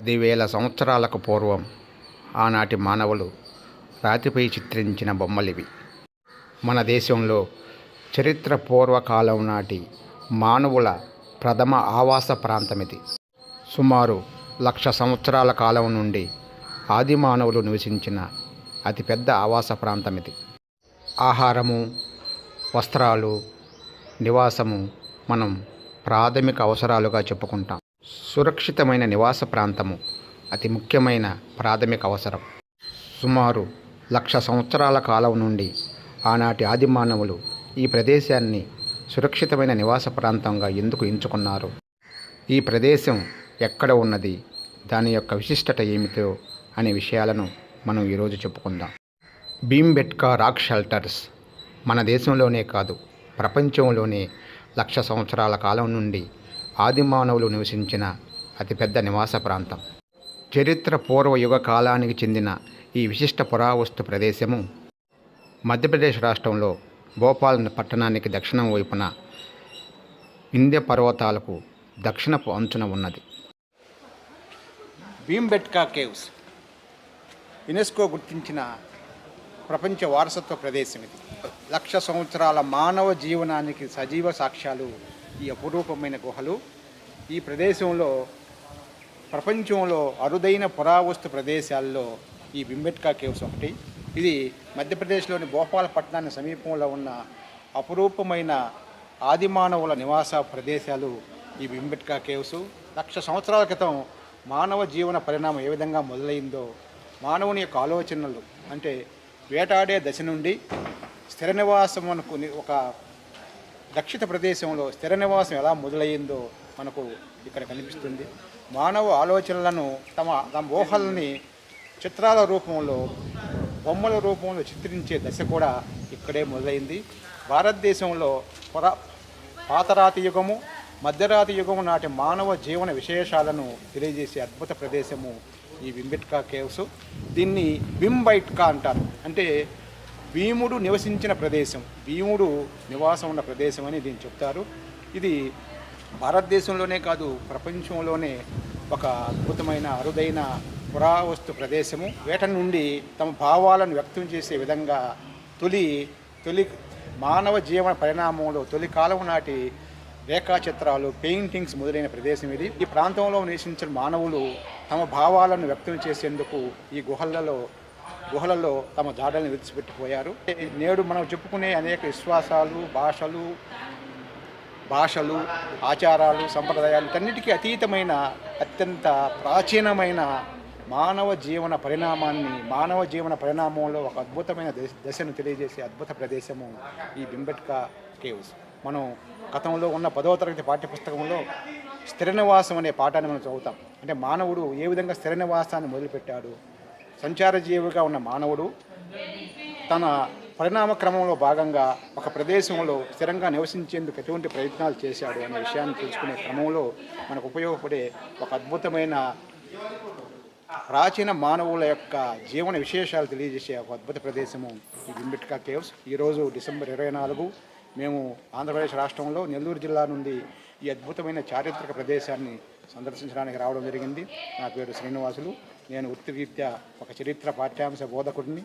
పదివేల సంవత్సరాలకు పూర్వం ఆనాటి మానవులు రాతిపై చిత్రించిన బొమ్మలివి. మన దేశంలో చరిత్ర పూర్వకాలం నాటి మానవుల ప్రథమ ఆవాస ప్రాంతమిది. సుమారు లక్ష సంవత్సరాల కాలం నుండి ఆది మానవులు నివసించిన అతిపెద్ద ఆవాస ప్రాంతమిది. ఆహారము వస్త్రాలు నివాసము మనం ప్రాథమిక అవసరాలుగా చెప్పుకుంటాం. సురక్షితమైన నివాస ప్రాంతము అతి ముఖ్యమైన ప్రాథమిక అవసరం. సుమారు లక్ష సంవత్సరాల కాలం నుండి ఆనాటి ఆదిమానవులు ఈ ప్రదేశాన్ని సురక్షితమైన నివాస ప్రాంతంగా ఎందుకు ఎంచుకున్నారు? ఈ ప్రదేశం ఎక్కడ ఉన్నది? దాని యొక్క విశిష్టత ఏమిటో అనే విషయాలను మనం ఈరోజు చెప్పుకుందాం. భీంబెట్కా రాక్ షెల్టర్స్ మన దేశంలోనే కాదు ప్రపంచంలోనే లక్ష సంవత్సరాల కాలం నుండి ఆదిమానవులు నివసించిన అతిపెద్ద నివాస ప్రాంతం. చరిత్ర పూర్వ యుగ కాలానికి చెందిన ఈ విశిష్ట పురావస్తు ప్రదేశము మధ్యప్రదేశ్ రాష్ట్రంలో భోపాల్ పట్టణానికి దక్షిణం వైపున ఇంద్య పర్వతాలకు దక్షిణపు అంచున ఉన్నది. భీంబెట్కా కేవ్స్ యునెస్కో గుర్తించిన ప్రపంచ వారసత్వ ప్రదేశం ఇది. లక్ష సంవత్సరాల మానవ జీవనానికి సజీవ సాక్ష్యాలు ఈ అపురూపమైన గుహలు ఈ ప్రదేశంలో ప్రపంచంలో అరుదైన పురావస్తు ప్రదేశాల్లో ఈ బింబెట్కా కేవ్స్ ఒకటి. ఇది మధ్యప్రదేశ్లోని భోపాల్ సమీపంలో ఉన్న అపురూపమైన ఆదిమానవుల నివాస ప్రదేశాలు ఈ బింబెట్కా కేవ్స్. లక్ష సంవత్సరాల క్రితం మానవ జీవన పరిణామం ఏ విధంగా మొదలైందో మానవుని యొక్క ఆలోచనలు అంటే వేటాడే దశ నుండి స్థిర నివాసం అనుకుని ఒక రక్షిత ప్రదేశంలో స్థిర నివాసం ఎలా మొదలయ్యిందో మనకు ఇక్కడ కనిపిస్తుంది. మానవ ఆలోచనలను తమ తమ ఊహల్ని చిత్రాల రూపంలో బొమ్మల రూపంలో చిత్రించే దశ కూడా ఇక్కడే మొదలైంది. భారతదేశంలో పురా పాతరాతి యుగము మధ్యరాతి యుగము నాటి మానవ జీవన విశేషాలను తెలియజేసే అద్భుత ప్రదేశము ఈ బింబెట్కా కేవ్స్. దీన్ని వింబైట్కా అంటారు. అంటే భీముడు నివసించిన ప్రదేశం భీముడు నివాసం ఉన్న ప్రదేశం అని దీన్ని చెప్తారు. ఇది భారతదేశంలోనే కాదు ప్రపంచంలోనే ఒక అద్భుతమైన అరుదైన పురావస్తు ప్రదేశము. వేట నుండి తమ భావాలను వ్యక్తం చేసే విధంగా తొలి తొలి మానవ జీవన పరిణామంలో తొలి కాలం నాటి రేఖాచిత్రాలు పెయింటింగ్స్ మొదలైన ప్రదేశం ఇది. ఈ ప్రాంతంలో నివసించిన మానవులు తమ భావాలను వ్యక్తం చేసేందుకు ఈ గుహలలో గుహలలో తమ జాడల్ని విడిచిపెట్టిపోయారు. నేడు మనం చెప్పుకునే అనేక విశ్వాసాలు భాషలు భాషలు ఆచారాలు సంప్రదాయాలు అన్నిటికీ అతీతమైన అత్యంత ప్రాచీనమైన మానవ జీవన పరిణామాన్ని మానవ జీవన పరిణామంలో ఒక అద్భుతమైన దశ దశను తెలియజేసే అద్భుత ప్రదేశము ఈ బింబెట్కా కేవ్స్. మనం గతంలో ఉన్న పదవ తరగతి పాఠ్యపుస్తకంలో స్థిర నివాసం అనే పాఠాన్ని మనం చదువుతాం. అంటే మానవుడు ఏ విధంగా స్థిర నివాసాన్ని మొదలుపెట్టాడు? సంచార జీవిగా ఉన్న మానవుడు తన పరిణామ క్రమంలో భాగంగా ఒక ప్రదేశంలో స్థిరంగా నివసించేందుకు ఎటువంటి ప్రయత్నాలు చేశాడు అనే విషయాన్ని తెలుసుకునే క్రమంలో మనకు ఉపయోగపడే ఒక అద్భుతమైన ప్రాచీన మానవుల యొక్క జీవన విశేషాలు తెలియజేసే ఒక అద్భుత ప్రదేశము ఈ బింబిట్కా కేవ్స్. ఈరోజు డిసెంబర్ ఇరవై నాలుగు మేము ఆంధ్రప్రదేశ్ రాష్ట్రంలో నెల్లూరు జిల్లా నుండి ఈ అద్భుతమైన చారిత్రక ప్రదేశాన్ని సందర్శించడానికి రావడం జరిగింది. నా పేరు శ్రీనివాసులు. నేను వృత్తిరీత్యా ఒక చరిత్ర పాఠ్యాంశ బోధకుడిని.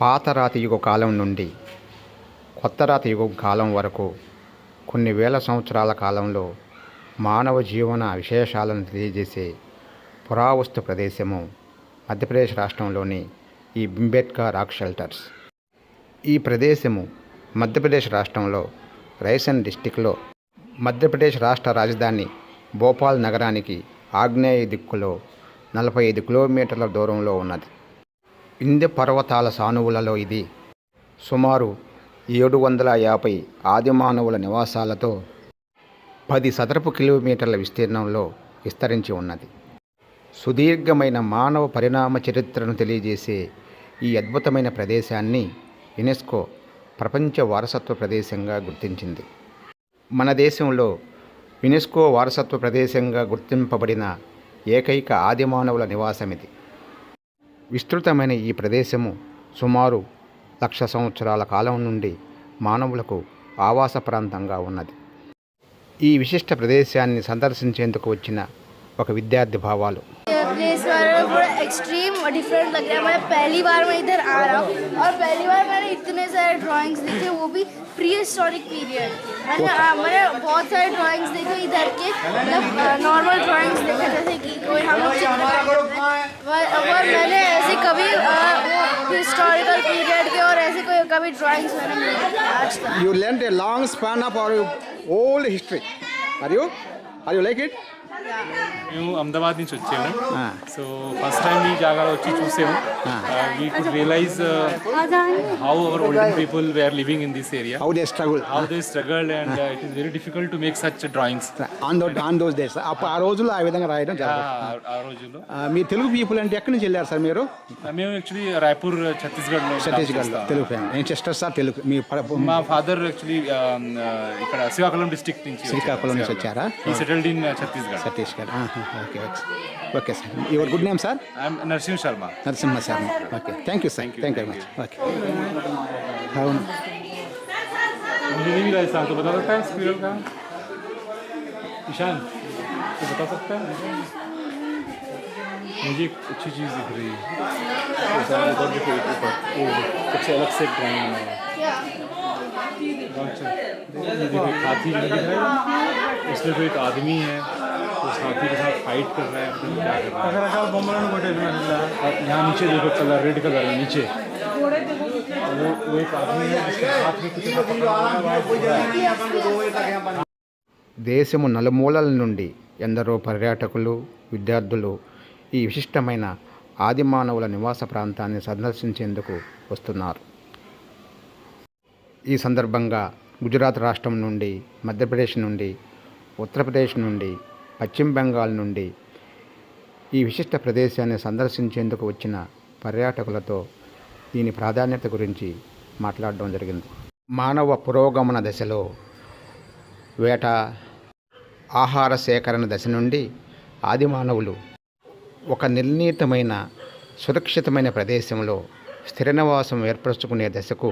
పాతరాతి యుగ కాలం నుండి కొత్త రాతి యుగం కాలం వరకు కొన్ని వేల సంవత్సరాల కాలంలో మానవ జీవన విశేషాలను తెలియజేసే పురావస్తు ప్రదేశము మధ్యప్రదేశ్ రాష్ట్రంలోని ఈ బింబేట్కా రాక్ షెల్టర్స్. ఈ ప్రదేశము మధ్యప్రదేశ్ రాష్ట్రంలో రైసన్ డిస్టిక్లో మధ్యప్రదేశ్ రాష్ట్ర రాజధాని భోపాల్ నగరానికి ఆగ్నేయ దిక్కులో నలభై ఐదు కిలోమీటర్ల దూరంలో ఉన్నది. ఇంద పర్వతాల సానువులలో ఇది. సుమారు ఏడు వందల యాభై ఆదిమానవుల నివాసాలతో పది సదరపు కిలోమీటర్ల విస్తీర్ణంలో విస్తరించి ఉన్నది. సుదీర్ఘమైన మానవ పరిణామ చరిత్రను తెలియజేసే ఈ అద్భుతమైన ప్రదేశాన్ని యునెస్కో ప్రపంచ వారసత్వ ప్రదేశంగా గుర్తించింది. మన దేశంలో యునెస్కో వారసత్వ ప్రదేశంగా గుర్తింపబడిన ఏకైక ఆదిమానవుల నివాసమిది. విస్తృతమైన ఈ ప్రదేశము సుమారు లక్ష సంవత్సరాల కాలం నుండి మానవులకు ఆవాస ప్రాంతంగా ఉన్నది. ఈ విశిష్ట ప్రదేశాన్ని సందర్శించేందుకు వచ్చిన ఒక విద్యార్థి భావాలు. प्लेस वगैरह थोड़ा एक्सट्रीम डिफरेंट लग रहा है। मैं पहली बार मैं इधर आ रहा हूँ और पहली बार मैंने इतने सारे ड्राइंग्स देखे वो भी प्री हिस्टोरिक पीरियड मैंने हाँ, मैंने बहुत सारे ड्राइंग्स देखे इधर के मतलब नॉर्मल ड्राइंग्स देखे जैसे कि कोई हम लोग और मैंने ऐसे कभी हिस्टोरिकल पीरियड के और ऐसे कोई कभी ड्राइंग्स मैंने you learn a long span of our old history are you are you like it you like it మేము అహ్మదాబాద్ నుంచి వచ్చాము సో ఫస్ట్ టైం ఈ జాగాలో వచ్చి చూసాము we could realise how our olden people were living in this area how they struggle how they struggled and it is very difficult to make such drawings on though on those days అప్పుడు ఆ రోజుల్లో ఆ విధంగా రాయడం జరగదు ఆ రోజుల్లో ఆ, మీ తెలుగు పీపుల్ అంటే ఎక్కడి నుంచి వెళ్ళారు సార్ మీరు మేము యాక్చువల్లీ రాయ్పూర్ ఛత్తీస్గఢ్ ఛత్తీస్గఢ్లో తెలుగు ఫ్యామిలీ నేను సిస్టర్ సార్ తెలుగు మీ ప- మా ఫాదర్ యాక్చువల్లీ ఇక్కడ శ్రీకాకుళం డిస్ట్రిక్ట్ నుంచి శ్రీకాకుళం నుంచి వచ్చారా ఈ సెటిల్డ్ ఇన్ ఛత్తీస్గఢ్ ఛత్తీస్గఢ్ ఆహా, okay okay okay sir your good name sir I'm Narasimha Sharma Narasimha sir okay thank you sir thank you very much okay అవును मुझे नहीं मिला हिसाब तो बता सकता है स्क्विरल का ईशान तो बता सकता है मुझे एक अच्छी चीज़ दिख रही है जैसा ऊपर देखो एक ऊपर वो सबसे अलग से ड्राइंग है अच्छा, ये देखो एक हाथी भी दिख रहा है इसमें तो एक आदमी है उस हाथी के साथ फाइट कर रहा है अपने क्या कर रहा है और यहाँ नीचे देखो कलर रेड कलर है नीचे वो वो एक आदमी है जिसके हाथ में कुछ ऐसा पकड़ा हुआ है, वहाँ घूम रहा है। దేశము నలుమూలల నుండి ఎందరో పర్యాటకులు విద్యార్థులు ఈ విశిష్టమైన ఆదిమానవుల నివాస ప్రాంతాన్ని సందర్శించేందుకు వస్తున్నారు ఈ సందర్భంగా గుజరాత్ రాష్ట్రం నుండి మధ్యప్రదేశ్ నుండి ఉత్తరప్రదేశ్ నుండి పశ్చిమ బెంగాల్ నుండి ఈ విశిష్ట ప్రదేశాన్ని సందర్శించేందుకు వచ్చిన పర్యాటకులతో దీని ప్రాధాన్యత గురించి మాట్లాడడం జరిగింది. మానవ పురోగమన దశలో వేట ఆహార సేకరణ దశ నుండి ఆదిమానవులు ఒక నిర్ణీతమైన సురక్షితమైన ప్రదేశంలో స్థిర నివాసం ఏర్పరచుకునే దశకు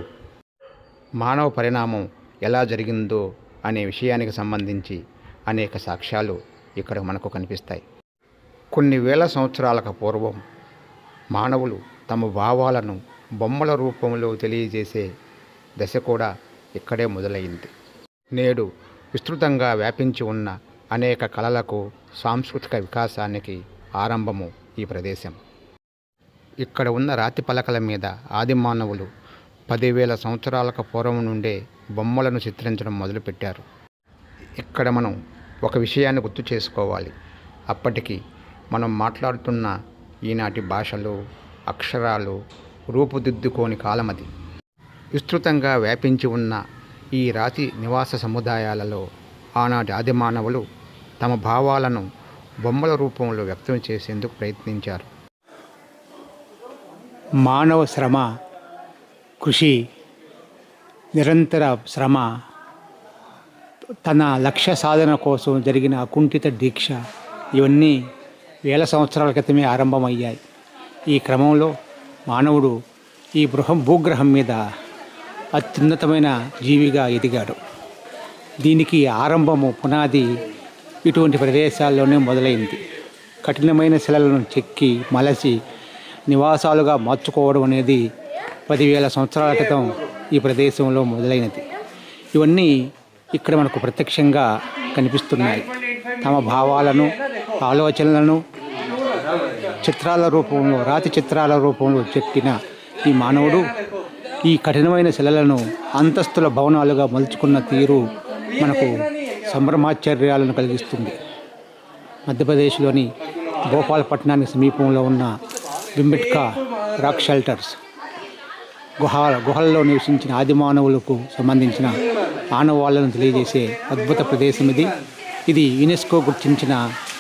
మానవ పరిణామం ఎలా జరిగిందో అనే విషయానికి సంబంధించి అనేక సాక్ష్యాలు ఇక్కడ మనకు కనిపిస్తాయి. కొన్ని వేల సంవత్సరాలకు పూర్వం మానవులు తమ భావాలను బొమ్మల రూపంలో తెలియజేసే దశ కూడా ఇక్కడే మొదలైంది. నేడు విస్తృతంగా వ్యాపించి ఉన్న అనేక కళలకు సాంస్కృతిక వికాసానికి ఆరంభము ఈ ప్రదేశం. ఇక్కడ ఉన్న రాతి పలకల మీద ఆదిమానవులు పదివేల సంవత్సరాలకు పూర్వం నుండే బొమ్మలను చిత్రించడం మొదలుపెట్టారు. ఇక్కడ మనం ఒక విషయాన్ని గుర్తు చేసుకోవాలి. అప్పటికి మనం మాట్లాడుతున్న ఈనాటి భాషలు అక్షరాలు రూపుదిద్దుకోని కాలమది విస్తృతంగా వ్యాపించి ఉన్న ఈ రాతి నివాస సముదాయాలలో ఆనాటి ఆదిమానవులు తమ భావాలను బొమ్మల రూపంలో వ్యక్తం చేసేందుకు ప్రయత్నించారు. మానవ శ్రమ కృషి నిరంతర శ్రమ తన లక్ష్య సాధన కోసం జరిగిన అకుంఠిత దీక్ష ఇవన్నీ వేల సంవత్సరాల క్రితమే ఆరంభమయ్యాయి. ఈ క్రమంలో మానవుడు ఈ బృహం భూగ్రహం మీద అత్యున్నతమైన జీవిగా ఎదిగాడు. దీనికి ఆరంభము పునాది ఇటువంటి ప్రదేశాల్లోనే మొదలైంది. కఠినమైన శిలలను చెక్కి మలసి నివాసాలుగా మార్చుకోవడం అనేది పదివేల సంవత్సరాల క్రితం ఈ ప్రదేశంలో మొదలైనది. ఇవన్నీ ఇక్కడ మనకు ప్రత్యక్షంగా కనిపిస్తున్నాయి. తమ భావాలను ఆలోచనలను చిత్రాల రూపంలో రాతి చిత్రాల రూపంలో చెక్కిన ఈ మానవుడు ఈ కఠినమైన శిలలను అంతస్తుల భవనాలుగా మలుచుకున్న తీరు మనకు సంభ్రమాశ్చర్యాలను కలిగిస్తుంది. మధ్యప్రదేశ్లోని భోపాలపట్నానికి సమీపంలో ఉన్న బింబిట్కా రాక్ షెల్టర్స్ గుహ గుహల్లో నివసించిన ఆదిమానవులకు సంబంధించిన ఆనవాళ్ళను తెలియజేసే అద్భుత ప్రదేశం ఇది. ఇది యునెస్కో గుర్తించిన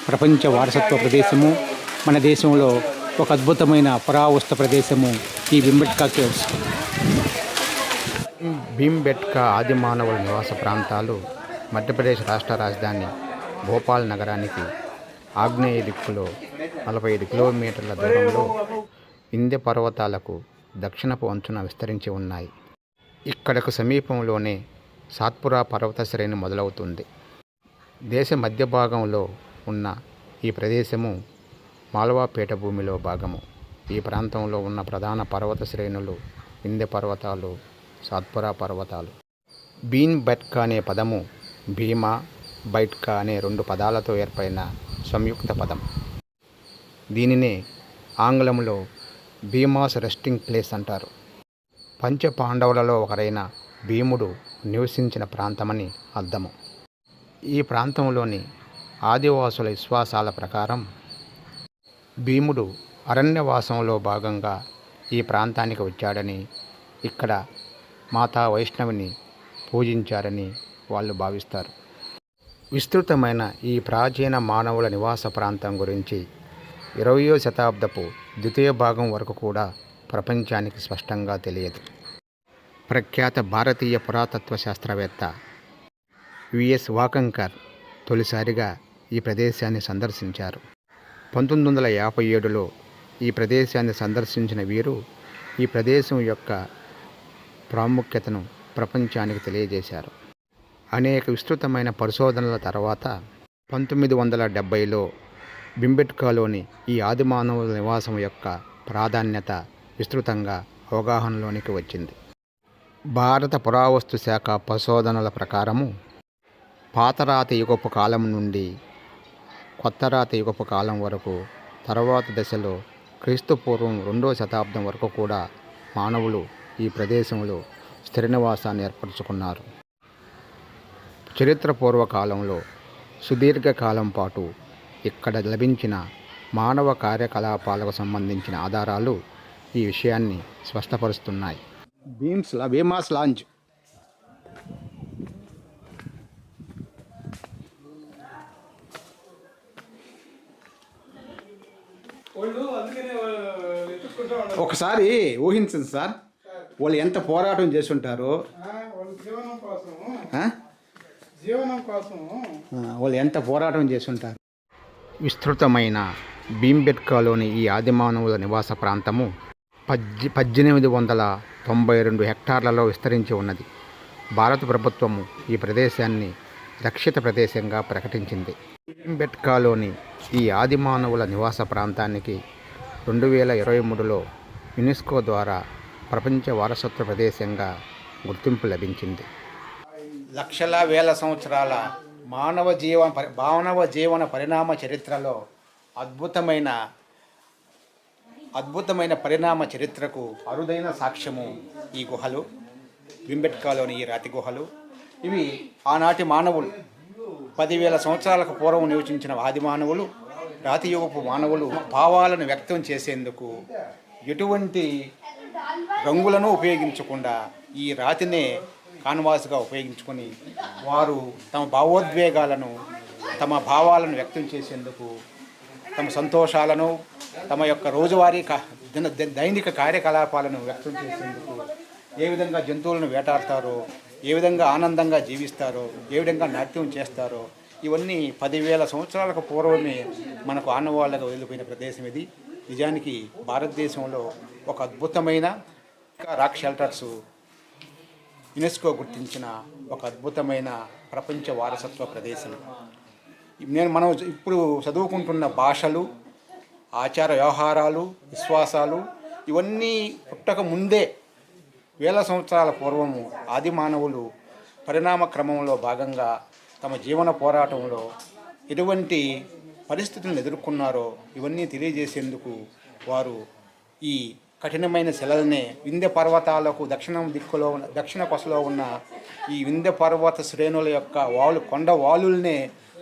ప్రపంచ వారసత్వ ప్రదేశము. మన దేశంలో ఒక అద్భుతమైన పురావస్తు ప్రదేశము ఈ బింబెట్కా కేవ్స్ భీంబెట్కా ఆదిమానవుల నివాస ప్రాంతాలు మధ్యప్రదేశ్ రాష్ట్ర రాజధాని భోపాల్ నగరానికి ఆగ్నేయ దిక్కులో నలభై ఐదు కిలోమీటర్ల దూరంలో ఇంద్య పర్వతాలకు దక్షిణపు అంచున విస్తరించి ఉన్నాయి. ఇక్కడకు సమీపంలోనే సాత్పురా పర్వత శ్రేణి మొదలవుతుంది. దేశ మధ్య భాగంలో ఉన్న ఈ ప్రదేశము మాల్వా పీఠభూమిలో భాగము. ఈ ప్రాంతంలో ఉన్న ప్రధాన పర్వత శ్రేణులు వింధ్య పర్వతాలు సాత్పురా పర్వతాలు. బీన్ బట్కా అనే పదము భీమా బైట్కా అనే రెండు పదాలతో ఏర్పడిన సంయుక్త పదం. దీనినే ఆంగ్లంలో భీమాస్ రెస్టింగ్ ప్లేస్ అంటారు. పంచపాండవులలో ఒకరైన భీముడు నివసించిన ప్రాంతమని అర్థము. ఈ ప్రాంతంలోని ఆదివాసుల విశ్వాసాల ప్రకారం భీముడు అరణ్యవాసంలో భాగంగా ఈ ప్రాంతానికి వచ్చాడని ఇక్కడ మాతా వైష్ణవిని పూజించారని వాళ్ళు భావిస్తారు. విస్తృతమైన ఈ ప్రాచీన మానవుల నివాస ప్రాంతం గురించి ఇరవయో శతాబ్దపు ద్వితీయ భాగం వరకు కూడా ప్రపంచానికి స్పష్టంగా తెలియదు. ప్రఖ్యాత భారతీయ పురాతత్వ శాస్త్రవేత్త విఎస్ వాకంకర్ తొలిసారిగా ఈ ప్రదేశాన్ని సందర్శించారు. పంతొమ్మిది వందల యాభై ఏడులో ఈ ప్రదేశాన్ని సందర్శించిన వీరు ఈ ప్రదేశం యొక్క ప్రాముఖ్యతను ప్రపంచానికి తెలియజేశారు. అనేక విస్తృతమైన పరిశోధనల తర్వాత పంతొమ్మిది వందల డెబ్భైలో బింబెట్కాలోని ఈ ఆదిమానవుల నివాసం యొక్క ప్రాధాన్యత విస్తృతంగా అవగాహనలోనికి వచ్చింది. భారత పురావస్తు శాఖ పరిశోధనల ప్రకారము పాతరాతి యుగపు కాలం నుండి కొత్తరాతి యుగపు కాలం వరకు తర్వాత దశలో క్రీస్తు పూర్వం రెండో శతాబ్దం వరకు కూడా మానవులు ఈ ప్రదేశంలో స్థిర నివాసాన్ని ఏర్పరచుకున్నారు. చరిత్ర పూర్వకాలంలో సుదీర్ఘకాలం పాటు ఇక్కడ లభించిన మానవ కార్యకలాపాలకు సంబంధించిన ఆధారాలు ఈ విషయాన్ని స్పష్టపరుస్తున్నాయి. బీమ్స్ భీమాస్ లాంచ్ ఒకసారి ఊహించండి సార్ వాళ్ళు ఎంత పోరాటం చేసి ఉంటారో జీవనం ఆ, వాళ్ళు ఎంత పోరాటం చేసి ఉంటారు విస్తృతమైన భీంబెట్కాలోని ఈ ఆదిమానవుల నివాస ప్రాంతము పజ్జి పద్దెనిమిది వందల తొంభై రెండు హెక్టార్లలో విస్తరించి ఉన్నది. భారత ప్రభుత్వము ఈ ప్రదేశాన్ని రక్షిత ప్రదేశంగా ప్రకటించింది. భీంబెట్కాలోని ఈ ఆదిమానవుల నివాస ప్రాంతానికి రెండు వేల ఇరవై మూడులో యునెస్కో ద్వారా ప్రపంచ వారసత్వ ప్రదేశంగా గుర్తింపు లభించింది. లక్షల వేల సంవత్సరాల మానవ జీవన పరి మానవ జీవన పరిణామ చరిత్రలో అద్భుతమైన అద్భుతమైన పరిణామ చరిత్రకు అరుదైన సాక్ష్యము ఈ గుహలు బింబెట్కాలోని ఈ రాతి గుహలు. ఇవి ఆనాటి మానవులు పదివేల సంవత్సరాలకు పూర్వం నివసించిన ఆది మానవులు రాతియుగపు మానవులు భావాలను వ్యక్తం చేసేందుకు ఎటువంటి రంగులను ఉపయోగించకుండా ఈ రాతినే కాన్వాస్గా ఉపయోగించుకొని వారు తమ భావోద్వేగాలను తమ భావాలను వ్యక్తం చేసేందుకు తమ సంతోషాలను తమ యొక్క రోజువారీ దిన దైనిక కార్యకలాపాలను వ్యక్తం చేసేందుకు ఏ విధంగా జంతువులను వేటాడతారో ఏ విధంగా ఆనందంగా జీవిస్తారో ఏ విధంగా నాట్యం చేస్తారో ఇవన్నీ పదివేల సంవత్సరాలకు పూర్వమే మనకు ఆనవాళ్ళగా వదిలిపోయిన ప్రదేశం ఇది. నిజానికి భారతదేశంలో ఒక అద్భుతమైన రాక్ షెల్టర్స్ యునెస్కో గుర్తించిన ఒక అద్భుతమైన ప్రపంచ వారసత్వ ప్రదేశం. నేను మనం ఇప్పుడు చదువుకుంటున్న భాషలు ఆచార వ్యవహారాలు విశ్వాసాలు ఇవన్నీ పుట్టక ముందే వేల సంవత్సరాల పూర్వము ఆది మానవులు పరిణామ క్రమంలో భాగంగా తమ జీవన పోరాటంలో ఎటువంటి పరిస్థితులను ఎదుర్కొన్నారో ఇవన్నీ తెలియజేసేందుకు వారు ఈ కఠినమైన శిలలనే వింధ్య పర్వతాలకు దక్షిణం దిక్కులో ఉన్న దక్షిణ కొసలో ఉన్న ఈ వింధ్య పర్వత శ్రేణుల యొక్క వాలు కొండ వాలుల్నే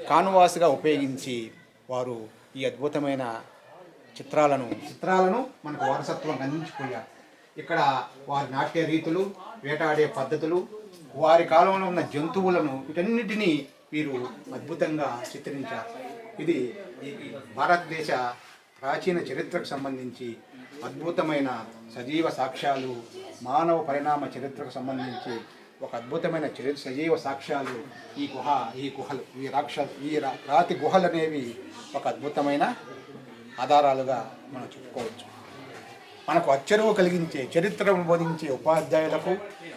కానువాసుగా ఉపయోగించి వారు ఈ అద్భుతమైన చిత్రాలను చిత్రాలను మనకు వారసత్వం అందించిపోయారు. ఇక్కడ వారి నాట్య రీతులు వేటాడే పద్ధతులు వారి కాలంలో ఉన్న జంతువులను వీటన్నిటినీ వీరు అద్భుతంగా చిత్రించారు. ఇది భారతదేశ ప్రాచీన చరిత్రకు సంబంధించి అద్భుతమైన సజీవ సాక్ష్యాలు మానవ పరిణామ చరిత్రకు సంబంధించి ఒక అద్భుతమైన చరి సజీవ సాక్ష్యాలు ఈ గుహ ఈ గుహలు ఈ రాక్ష ఈ రా- రాతి గుహలు అనేవి ఒక అద్భుతమైన ఆధారాలుగా మనం చెప్పుకోవచ్చు. మనకు అచ్చరువు కలిగించే చరిత్రను బోధించే ఉపాధ్యాయులకు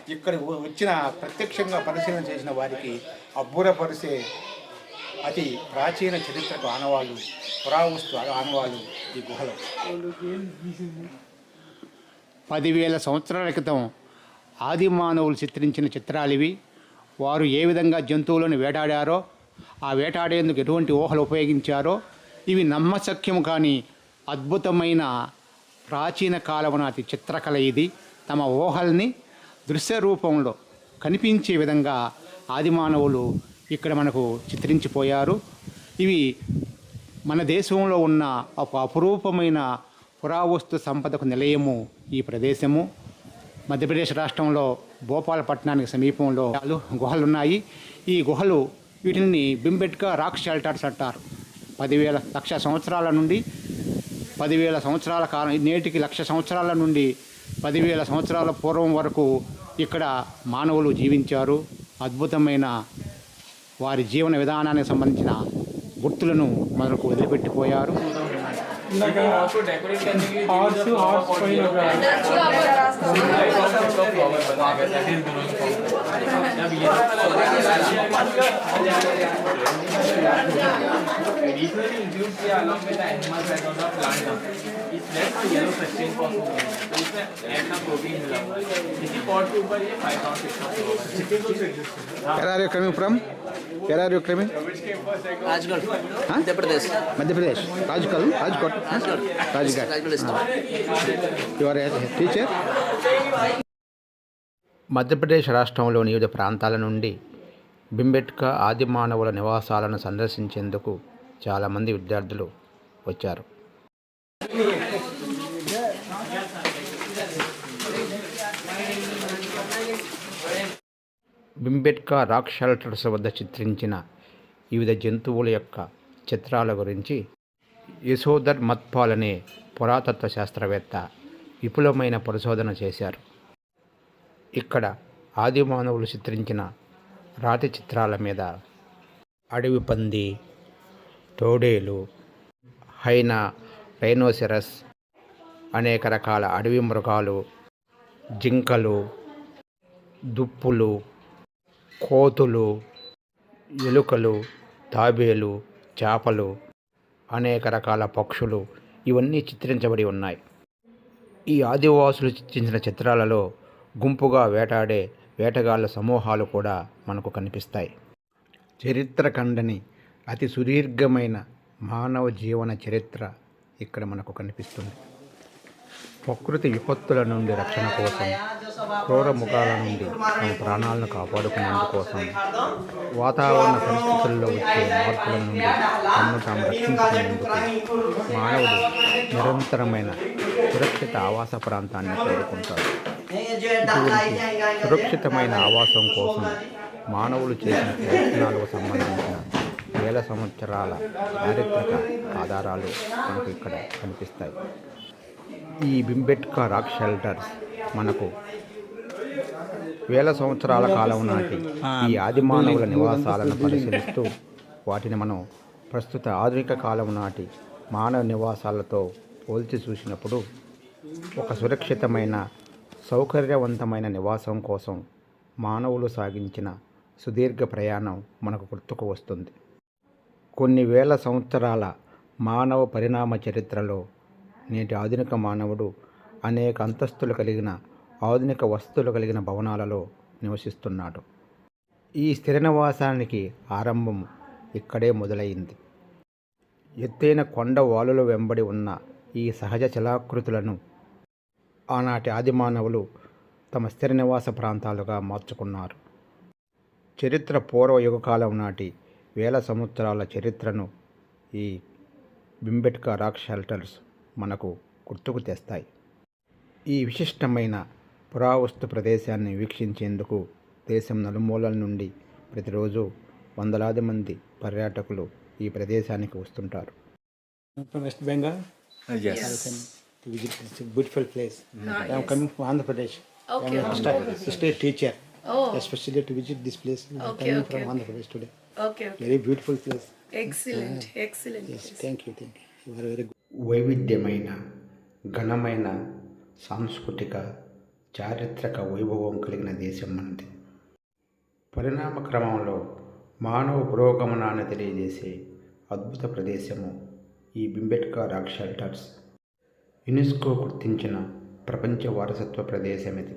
ఇక్కడ వచ్చిన ప్రత్యక్షంగా పరిశీలన చేసిన వారికి అబ్బురపరిచే అతి ప్రాచీన చరిత్రకు ఆనవాళ్ళు పురావస్తు ఆనవాళ్ళు ఈ గుహలు. పదివేల సంవత్సరాల క్రితం ఆది మానవులు చిత్రించిన చిత్రాలు ఇవి. వారు ఏ విధంగా జంతువులను వేటాడారో ఆ వేటాడేందుకు ఎటువంటి ఊహలు ఉపయోగించారో ఇవి నమ్మశక్యము కానీ అద్భుతమైన ప్రాచీన కాలం నాటి చిత్రకళ ఇది. తమ ఊహల్ని దృశ్య రూపంలో కనిపించే విధంగా ఆది మానవులు ఇక్కడ మనకు చిత్రించిపోయారు. ఇవి మన దేశంలో ఉన్న ఒక అపురూపమైన పురావస్తు సంపదకు నిలయము ఈ ప్రదేశము. మధ్యప్రదేశ్ రాష్ట్రంలో భోపాలపట్నానికి సమీపంలో గుహలు ఉన్నాయి ఈ గుహలు వీటిని బింబెట్గా రాక్ షెల్టర్స్ అంటారు. పదివేల లక్ష సంవత్సరాల నుండి పదివేల సంవత్సరాల కాలం నేటికి లక్ష సంవత్సరాల నుండి పదివేల సంవత్సరాల పూర్వం వరకు ఇక్కడ మానవులు జీవించారు. అద్భుతమైన వారి జీవన విధానానికి సంబంధించిన గుర్తులను మనకు వదిలిపెట్టిపోయారు. It's less a yellow sustained phosphorus. तो इसमें ऐसा प्रोटीन मिला हुआ है इसी पॉट के ऊपर ये five pound six Where are you coming from? Where are you coming? Rajgarh Madhya Pradesh Madhya Pradesh రాజ్కల్ Rajkot Rajgarh Rajghat Rajgarh district you are teacher Madhya Pradesh రాష్ట్రంలోని వివిధ ప్రాంతాల నుండి బింబెట్కా ఆది మానవుల నివాసాలను సందర్శించేందుకు చాలామంది విద్యార్థులు వచ్చారు బింబెట్కా రాక్ షెల్టర్స్ వద్ద చిత్రించిన వివిధ జంతువుల యొక్క చిత్రాల గురించి యశోధర్ మత్పాల్ అనే పురాతత్వ శాస్త్రవేత్త విపులమైన పరిశోధన చేశారు. ఇక్కడ ఆది మానవులు చిత్రించిన రాతి చిత్రాల మీద అడవి పంది తోడేలు హైనా రైనోసిరస్ అనేక రకాల అడవి మృగాలు జింకలు దుప్పులు కోతులు ఎలుకలు తాబేలు చేపలు అనేక రకాల పక్షులు ఇవన్నీ చిత్రించబడి ఉన్నాయి. ఈ ఆదివాసులు చిత్రించిన చిత్రాలలో గుంపుగా వేటాడే వేటగాళ్ళ సమూహాలు కూడా మనకు కనిపిస్తాయి. చరిత్ర కండని అతి సుదీర్ఘమైన మానవ జీవన చరిత్ర ఇక్కడ మనకు కనిపిస్తుంది. ప్రకృతి విపత్తుల నుండి రక్షణ కోసం క్రూర ముఖాల నుండి తమ ప్రాణాలను కాపాడుకునేందుకోసం వాతావరణ పరిస్థితుల్లో వచ్చే మార్పుల నుండి తమను తాము రక్షించుకునేందుకు మానవుడు నిరంతరమైన సురక్షిత ఆవాస ప్రాంతాన్ని కోరుకుంటారు ఇటువంటి సురక్షితమైన ఆవాసం కోసం మానవులు చేసిన ప్రయత్నాలకు సంబంధించిన వేల సంవత్సరాల చారిత్రక ఆధారాలు మనకు ఇక్కడ కనిపిస్తాయి. ఈ బింబెట్కా రాక్ షెల్టర్స్ మనకు వేల సంవత్సరాల కాలం నాటి ఈ ఆది మానవుల నివాసాలను పరిశీలిస్తూ వాటిని మనం ప్రస్తుత ఆధునిక కాలం నాటి మానవ నివాసాలతో పోల్చి చూసినప్పుడు ఒక సురక్షితమైన సౌకర్యవంతమైన నివాసం కోసం మానవులు సాగించిన సుదీర్ఘ ప్రయాణం మనకు గుర్తుకు వస్తుంది. కొన్ని వేల సంవత్సరాల మానవ పరిణామ చరిత్రలో నేటి ఆధునిక మానవుడు అనేక అంతస్తులు కలిగిన ఆధునిక వస్తువులు కలిగిన భవనాలలో నివసిస్తున్నాడు. ఈ స్థిర నివాసానికి ఆరంభం ఇక్కడే మొదలైంది. ఎత్తైన కొండ వాలుల వెంబడి ఉన్న ఈ సహజ చలాకృతులను ఆనాటి ఆదిమానవులు తమ స్థిర నివాస ప్రాంతాలుగా మార్చుకున్నారు. చరిత్ర పూర్వ యుగకాలం నాటి వేల సంవత్సరాల చరిత్రను ఈ బింబెట్కా రాక్ షెల్టర్స్ మనకు గుర్తుకు తెస్తాయి. ఈ విశిష్టమైన పురావస్తు ప్రదేశాన్ని వీక్షించేందుకు దేశం నలుమూలల నుండి ప్రతిరోజు వందలాది మంది పర్యాటకులు ఈ ప్రదేశానికి వస్తుంటారు. West Bengal place Andhra Pradesh teacher especially visit this place Andhra Pradesh today very beautiful place excellent excellent thank you thank you very వైవిధ్యమైన ఘనమైన సాంస్కృతిక చారిత్రక వైభవం కలిగిన దేశం మనది పరిణామ క్రమంలో మానవ పురోగమనాన్ని తెలియజేసే అద్భుత ప్రదేశము ఈ బింబెట్కా రాక్ షెల్టర్స్. యునెస్కో గుర్తించిన ప్రపంచ వారసత్వ ప్రదేశం ఇది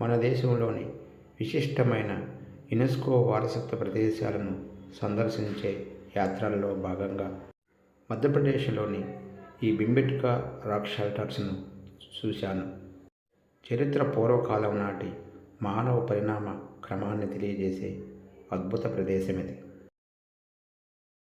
మన దేశంలోని విశిష్టమైన యునెస్కో వారసత్వ ప్రదేశాలను సందర్శించే యాత్రల్లో భాగంగా మధ్యప్రదేశ్లోని ఈ బింబెట్కా రాక్ షెల్టర్స్ను చూశాను. చరిత్ర పూర్వకాలం నాటి మానవ పరిణామ క్రమాన్ని తెలియజేసే అద్భుత ప్రదేశం ఇది.